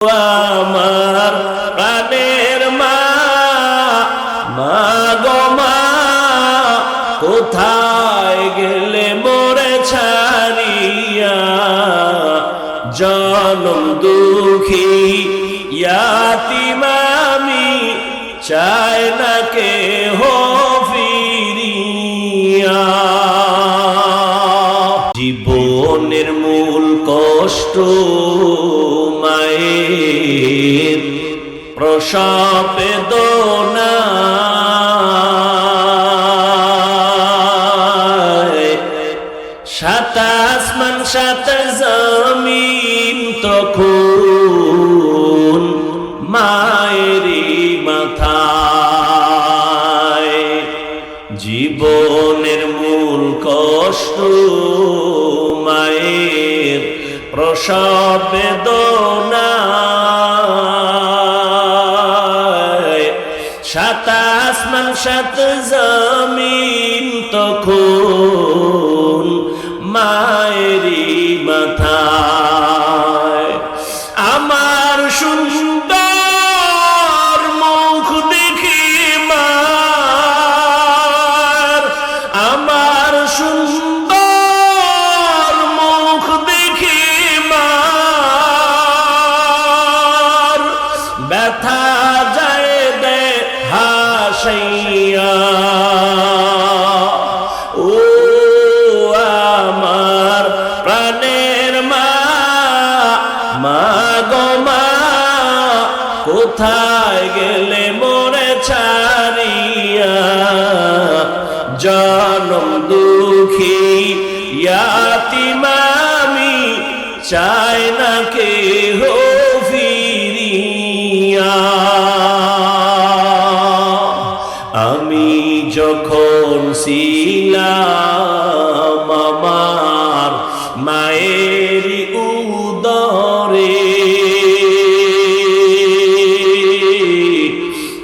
আমার প্রাণের মা মা গো মা, কোথায় গেলে মোরে ছাড়িয়া? জনম দুঃখী ইয়াতিমামি চায় না কে হো ফিরিয়া। জীবনের মূল কষ্ট মায়ের প্রসবে দোনা। সাত আসমান, সাত জমিন তখন মায়েরই মাথায়। জীবনের মূল কষ্ট মায়ের প্রসব আসমান সাত জমিন তখন মায়েরি মাথায়। আমার সুন্দর কোথায় গেলে মোরে ছাড়িয়া? জনম দুঃখী, ইয়াতিমামি, চায় না কে হো ফিরিয়া। আমি যখন ছিলাম আমার মায়ের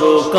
কষ্ট